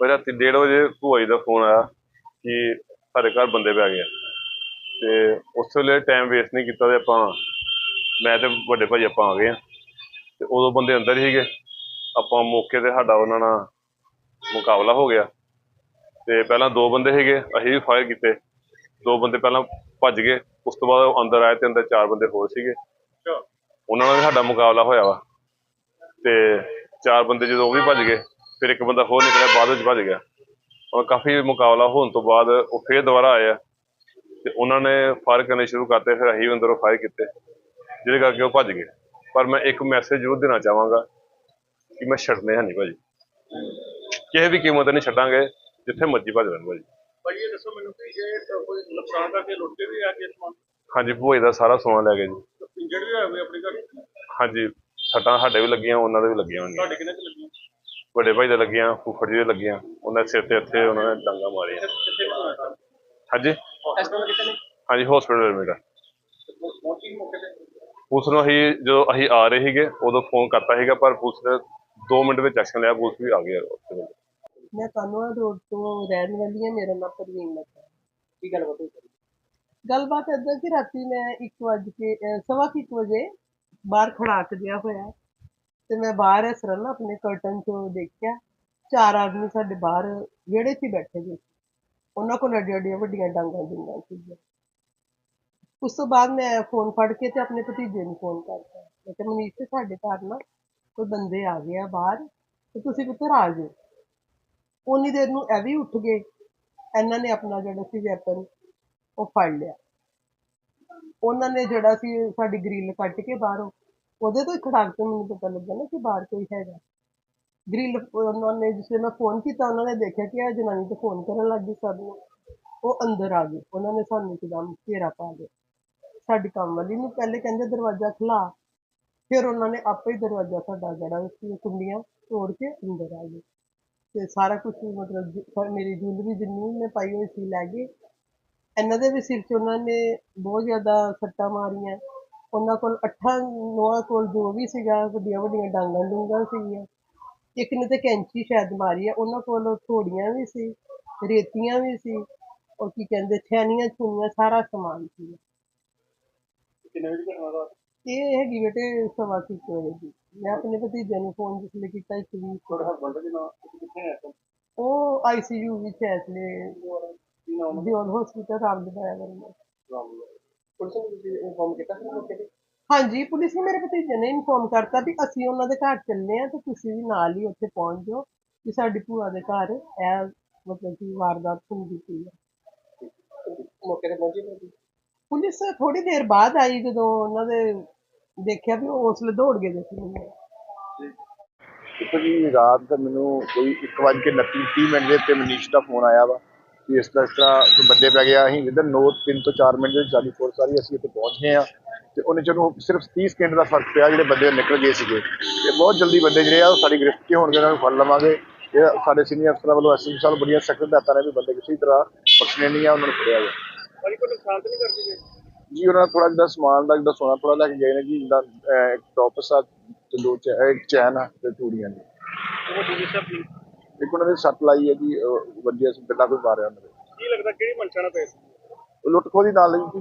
ਪਰ ਰਾਤੀ 1:30 ਵਜੇ ਭੂਆ ਜੀ ਦਾ ਫੋਨ ਆਇਆ ਕਿ ਸਾਡੇ ਘਰ ਬੰਦੇ ਪੈ ਗਏ ਆ। ਤੇ ਉਸ ਵੇਲੇ ਟਾਈਮ ਵੇਸਟ ਨਹੀਂ ਕੀਤਾ ਤੇ ਆਪਾਂ ਮੈਂ ਤੇ ਵੱਡੇ ਭਾਈ ਆਪਾਂ ਆ ਗਏ ਆ। ਤੇ ਉਦੋਂ ਬੰਦੇ ਅੰਦਰ ਹੀ ਸੀਗੇ। ਆਪਾਂ ਮੌਕੇ ਤੇ ਸਾਡਾ ਉਹਨਾਂ ਨਾਲ ਮੁਕਾਬਲਾ ਹੋ ਗਿਆ। ਤੇ ਪਹਿਲਾਂ ਦੋ ਬੰਦੇ ਸੀਗੇ ਅਸੀਂ ਵੀ ਫਾਇਰ ਕੀਤੇ। ਦੋ ਬੰਦੇ ਪਹਿਲਾਂ ਭੱਜ ਗਏ। ਉਸ ਤੋਂ ਬਾਅਦ ਉਹ ਅੰਦਰ ਆਏ ਤੇ ਅੰਦਰ ਚਾਰ ਬੰਦੇ ਹੋਰ ਸੀਗੇ। ਉਹਨਾਂ ਨਾਲ ਵੀ ਸਾਡਾ ਮੁਕਾਬਲਾ ਹੋਇਆ ਵਾ। ਤੇ ਚਾਰ ਬੰਦੇ ਜਦੋਂ ਉਹ ਵੀ ਭੱਜ ਗਏ ਫਿਰ ਇੱਕ ਬੰਦਾ ਹੋਰ ਨਿਕਲਿਆ ਬਾਅਦ ਵਿੱਚ ਭੱਜ ਗਿਆ। ਔਰ ਕਾਫੀ ਮੁਕਾਬਲਾ ਹੋਣ ਤੋਂ ਬਾਅਦ ਉਹ ਫੇਰ ਦੁਬਾਰਾ ਆਏ ਆ ਤੇ ਉਹਨਾਂ ਨੇ ਫਾਇਰ ਕਰਨੇ ਸ਼ੁਰੂ ਕਰਤੇ ਫਿਰ ਅਸੀਂ ਅੰਦਰੋਂ ਫਾਇਰ ਕੀਤੇ ਜਿਹਦੇ ਕਰਕੇ ਉਹ ਭੱਜ ਗਏ। ਪਰ ਮੈਂ ਇੱਕ ਮੈਸੇਜ ਜ਼ਰੂਰ ਦੇਣਾ ਚਾਹਾਂਗਾ ਕਿ ਮੈਂ ਛੱਡਨੇ ਹੈ ਨਹੀਂ ਭਾਜੀ। ਕਿਸੇ ਵੀ ਕੀਮਤ ਤੇ ਨਹੀਂ ਛੱਡਾਂਗੇ ਜਿੱਥੇ ਮਰਜ਼ੀ ਭੱਜ ਲੈਣ ਭਾਜੀ। ਭਾਜੀ ਇਹ ਦੱਸੋ ਮੈਨੂੰ ਕਿ ਇਹ ਕੋਈ ਨੁਕਸਾਨ ਕਰਕੇ ਲੁੱਟ ਵੀ ਆ ਕੇ ਸਮਾਨ ਹਾਂਜੀ ਭੋਏ ਦਾ ਸਾਰਾ ਸਮਾਨ ਲੈ ਗਏ ਜੀ। ਇੰਜਰਡ ਵੀ ਕੋਈ ਆਪਣੇ ਘਰ? ਹਾਂਜੀ ਸੱਟਾਂ ਸਾਡੇ ਵੀ ਲੱਗੀਆਂ ਉਹਨਾਂ ਦੇ ਵੀ ਲੱਗੀਆਂ ਹੋਣਗੀਆਂ ਤੁਹਾਡੇ ਕਿੰਨੇ ਵੱਡੇ ਭਾਈ ਦੇ ਲੱਗੀਆਂ ਫੁੱਫੜ ਜੀ ਦੇ ਲੱਗੀਆਂ ਉਹਨਾਂ ਦੇ ਸਿਰ ਤੇ ਇੱਥੇ ਉਹਨਾਂ ਨੇ ਡਾਂਗਾ ਮਾਰੀਆਂ। ਹਾਂਜੀ? ਹਾਂਜੀ ਹਸਪੀਟਲ ਮੇਰਾ। ਪੁਲਿਸ ਨੂੰ ਅਸੀਂ ਜਦੋਂ ਅਸੀਂ ਆ ਰਹੇ ਸੀਗੇ ਉਦੋਂ ਫੋਨ ਕਰਤਾ ਸੀਗਾ ਪਰ ਪੁਲਿਸ ਨੇ 2 ਮਿੰਟ ਵਿੱਚ ਐਕਸ਼ਨ ਲਿਆ ਪੁਲਿਸ ਵੀ ਆ ਗਈ ਉੱਥੇ। ਵੇਲੇ। ਮੈਂ ਕਾਨੂੰਨ ਰੋਡ ਤੋਂ ਰਹਿਣ ਵਾਲੀ ਹਾਂ ਮੇਰਾ ਨਾਮ ਪ੍ਰਵੀਨ ਮੱਤਾ ਕੀ ਗੱਲ ਬਾਤ ਹੋਈ? ਗੱਲਬਾਤ ਏਦਾਂ ਕਿ ਰਾਤੀ ਮੈਂ 1 ਵਜੇ ਸਵਾ ਕੁ ਇੱਕ ਵਜੇ ਬਾਹਰ ਖੜਾਕ ਜਿਹਾ ਹੋਇਆ। ਤੇ ਮੈਂ ਬਾਹਰ ਇਸ ਤਰ੍ਹਾਂ ਨਾ ਆਪਣੇ ਕਰਟਨ ਚੋਂ ਦੇਖਿਆ, ਚਾਰ ਆਦਮੀ ਸਾਡੇ ਬਾਹਰ ਵਿਹੜੇ 'ਚ ਹੀ ਬੈਠੇ ਸੀ। ਉਹਨਾਂ ਕੋਲ ਅੱਡੀਆਂ ਅੱਡੀਆਂ ਵੱਡੀਆਂ ਡਾਂਗਾਂ ਡੂੰਗਾਂ ਸੀਗੀਆਂ। ਉਸ ਤੋਂ ਬਾਅਦ ਮੈਂ ਫੋਨ ਫੜ ਕੇ ਤੇ ਆਪਣੇ ਭਤੀਜੇ ਨੂੰ ਫੋਨ ਕਰਤਾ। ਮੈਂ ਕਿਹਾ, ਮਨੀਸ਼ ਤੇ ਸਾਡੇ ਘਰ ਨਾ ਕੋਈ ਬੰਦੇ ਆ ਗਏ ਆ ਬਾਹਰ, ਤੇ ਤੁਸੀਂ ਪੁੱਤਰ ਆ ਜਾਓ ਉਨੀ ਦੇਰ ਨੂੰ ਇਹ ਵੀ ਉੱਠ ਗਏ। ਇਹਨਾਂ ਨੇ ਆਪਣਾ ਜਿਹੜਾ ਸੀ ਵੈਪਨ ਉਹ ਫੜ ਲਿਆ। ਉਹਨਾਂ ਨੇ ਜਿਹੜਾ ਸੀ ਸਾਡੀ ਗ੍ਰਿਲ ਕੱਟ ਕੇ ਬਾਹਰੋਂ ਉਹਦੇ ਤੋਂ ਹੀ ਖੜਾਕ ਤੋਂ ਮੈਨੂੰ ਪਤਾ ਲੱਗਾ ਨਾ ਕਿ ਬਾਹਰ ਕੋਈ ਹੈਗਾ। ਗ੍ਰਿਲ ਉਹਨਾਂ ਨੇ ਜਿਸ ਵੇਲੇ ਮੈਂ ਫੋਨ ਕੀਤਾ, ਉਹਨਾਂ ਨੇ ਦੇਖਿਆ ਕਿ ਇਹ ਜਨਾਨੀ ਤੇ ਫੋਨ ਕਰਨ ਲੱਗ ਗਈ ਸਭ ਨੂੰ। ਉਹ ਅੰਦਰ ਆ ਗਏ ਉਹਨਾਂ ਨੇ ਸਾਨੂੰ ਇੱਕਦਮ ਘੇਰਾ ਪਾ ਲਿਆ। ਸਾਡੀ ਕੰਮ ਵਾਲੀ ਨੂੰ ਪਹਿਲੇ ਕਹਿੰਦੇ ਦਰਵਾਜ਼ਾ ਖੁਲਾ ਫਿਰ ਉਹਨਾਂ ਨੇ ਆਪੇ ਹੀ ਦਰਵਾਜ਼ਾ ਸਾਡਾ ਜਿਹੜਾ ਸੀ ਕੁੰਡੀਆਂ ਤੋੜ ਕੇ ਅੰਦਰ ਆ ਗਏ। ਤੇ ਸਾਰਾ ਕੁਝ ਮਤਲਬ ਮੇਰੀ ਜੁਲਰੀ ਜਿੰਨੀ ਮੈਂ ਪਾਈ ਹੋਈ ਸੀ ਲੈ ਗਏ। ਇਹਨਾਂ ਦੇ ਵੀ ਸਿਰ 'ਚ ਉਹਨਾਂ ਨੇ ਬਹੁਤ ਜ਼ਿਆਦਾ ਸੱਟਾਂ ਮਾਰੀਆਂ। ਉਹਨਾਂ ਕੋਲ ਅੱਠਾਂ ਨੌਆਂ ਕੋਲ ਜੋ ਵੀ ਸੀਗਾ ਵੱਡੀਆਂ ਵੱਡੀਆਂ ਡਾਂਗਾਂ ਡੂੰਗਾਂ ਸੀਗੀਆਂ। ਇੱਕ ਨੇ ਤੇ ਕੈਂਚੀ ਸ਼ਾਇਦ ਮਾਰੀ ਆ ਉਹਨਾਂ ਕੋਲ ਥੋੜੀਆਂ ਵੀ ਸੀ ਰੇਤੀਆਂ ਵੀ ਸੀ ਉਹ ਕੀ ਕਹਿੰਦੇ ਛੈਨੀਆਂ ਛੁਨੀਆਂ ਸਾਰਾ ਸਮਾਨ ਸੀ। ਕਿੰਨੇ ਵਜੇ ਘਟਨਾ ਦਾ? ਇਹ ਹੈਗੀ ਬੇਟੇ ਸਵਾ ਕੁ ਇੱਕ ਵਜੇ ਦੀ। ਮੈਂ ਆਪਣੇ ਭਤੀਜੇ ਨੂੰ ਫੋਨ ਜਿਸ ਲਈ ਕੀਤਾ ਇੱਕ ਵੀ ਤੁਹਾਡਾ ਹਸਬੰਡ ਦੇ ਨਾਲ ਕਿੱਥੇ ਆਏ ਸਨ ਉਹ ਆਈਸੀਯੂ ਵਿੱਚ ਹੈ ਇਸ ਲਈ ਦਿਓਲ ਹਸਪੀਟਲ ਰਾਮ ਦੇ ਬਾਇਆ ਵਰਮਾ। ਰਾਮ ਪੁਲਿਸ ਨੂੰ ਤੁਸੀਂ ਇਨਫੋਰਮ ਕੀਤਾ ਸੀ ਮੌਕੇ ਤੇ? ਹਾਂਜੀ ਪੁਲਿਸ ਨੇ ਮੇਰੇ ਭਤੀਜੇ ਨੇ ਇਨਫੋਰਮ ਕਰਤਾ ਵੀ ਅਸੀਂ ਉਹਨਾਂ ਦੇ ਘਰ ਚੱਲੇ ਆ ਤੇ ਤੁਸੀਂ ਵੀ ਨਾਲ ਹੀ ਉੱਥੇ ਪਹੁੰਚ ਜਾਓ ਕਿ ਸਾਡੀ ਭੂਆ ਦੇ ਘਰ ਇਹ ਮਤਲਬ ਕਿ ਵਾਰਦਾਤ ਹੁੰਦੀ ਪਈ ਹੈ। ਮੌਕੇ ਤੇ ਪਹੁੰਚੀ ਤੁਸੀਂ? ਪੁਲਿਸ ਥੋੜੀ ਦੇਰ ਬਾਅਦ ਆਈ ਜਦੋਂ ਉਹਨਾਂ ਦੇ ਦੇਖਿਆ ਵੀ ਉਹ ਉਸ ਵੇਲੇ ਦੌੜ ਗਏ ਦੇ ਸੀ ਦੇਖੋ ਜੀ ਰਾਤ ਦਾ ਮੈਨੂੰ ਕੋਈ 1:29 30 ਮਿੰਟ ਦੇ ਉੱਤੇ ਮਨੀਸ਼ ਦਾ ਫੋਨ ਆਇਆ ਵਾ। ਕਿ ਇਸ ਤਰ੍ਹਾਂ ਇਸ ਤਰ੍ਹਾਂ ਬੰਦੇ ਪੈ ਗਿਆ ਅਸੀਂ ਵਿਦਨ ਨੋ 3 ਤੋਂ 4 ਮਿੰਟ ਦੇ ਸਾਡੀ ਫੋਰਸ ਸਾਰੀ ਅਸੀਂ ਇੱਥੇ ਪਹੁੰਚ ਗਏ ਆ ਤੇ ਉਹਨੇ ਚਲੋ ਸਿਰਫ 30 ਸਕਿੰਟ ਦਾ ਫ਼ਰਕ ਪਿਆ ਜਿਹੜੇ ਬੰਦੇ ਨਿਕਲ ਗਏ ਸੀਗੇ ਤੇ ਬਹੁਤ ਜਲਦੀ ਬੰਦੇ ਜਿਹੜੇ ਆ ਉਹ ਸਾਡੀ ਗ੍ਰਿਫਤ 'ਚ ਹੋਣਗੇ ਉਹਨਾਂ ਨੂੰ ਫੜ ਲਵਾਂਗੇ। ਇਹ ਸਾਡੇ ਸੀਨੀਅਰ ਅਫਸਰਾਂ ਵੱਲੋਂ ਐਸਐਸਪੀ ਸਾਹਿਬ ਬੜੀਆਂ ਸਖਤ ਹਦਾਇਤਾਂ ਨੇ ਵੀ ਬੰਦੇ ਕਿਸੇ ਤਰ੍ਹਾਂ ਬਖਸ਼ਣੇ ਨਹੀਂ ਆ ਉਹਨਾਂ ਨੂੰ ਫੜਿਆ ਗਿਆ ਭਾਜੀ ਕੋਈ ਨੁਕਸਾਨ ਤਾਂ ਨਹੀਂ ਕਰਦੇ ਜੀ? ਜੀ ਉਹਨਾਂ ਨੇ ਥੋੜਾ ਜਿਹਾ ਸਮਾਨ ਦਾ ਜਿੱਦਾਂ ਸੋਨਾ ਥੋੜਾ ਲੈ ਕੇ ਗਏ ਨੇ ਜੀ ਜਿੱਦਾਂ ਇੱਕ ਟੋਪਸ ਆ ਤੇ ਦੋ ਚੈਨ ਆ ਤੇ ਚੂੜੀਆਂ ਨੇ। ਉਹ ਜੀ ਇੱਕ ਉਹਨਾਂ ਨੇ ਸੱਟ ਲਾਈ ਹੈ ਜੀ ਅਹ ਵਧੀਆ ਸੀ ਬਿੱਲਾ ਕੋਈ ਮਾਰਿਆ ਉਹਨਾਂ ਦੇ ਕੀ ਲੱਗਦਾ ਕਿਹੜੀ ਮਨਸ਼ਾ ਨਾਲ ਪਏ ਸੀ? ਉਹ ਲੁੱਟ ਖੋਹ ਦੀ ਨਾਲ ਲਈ ਜੀ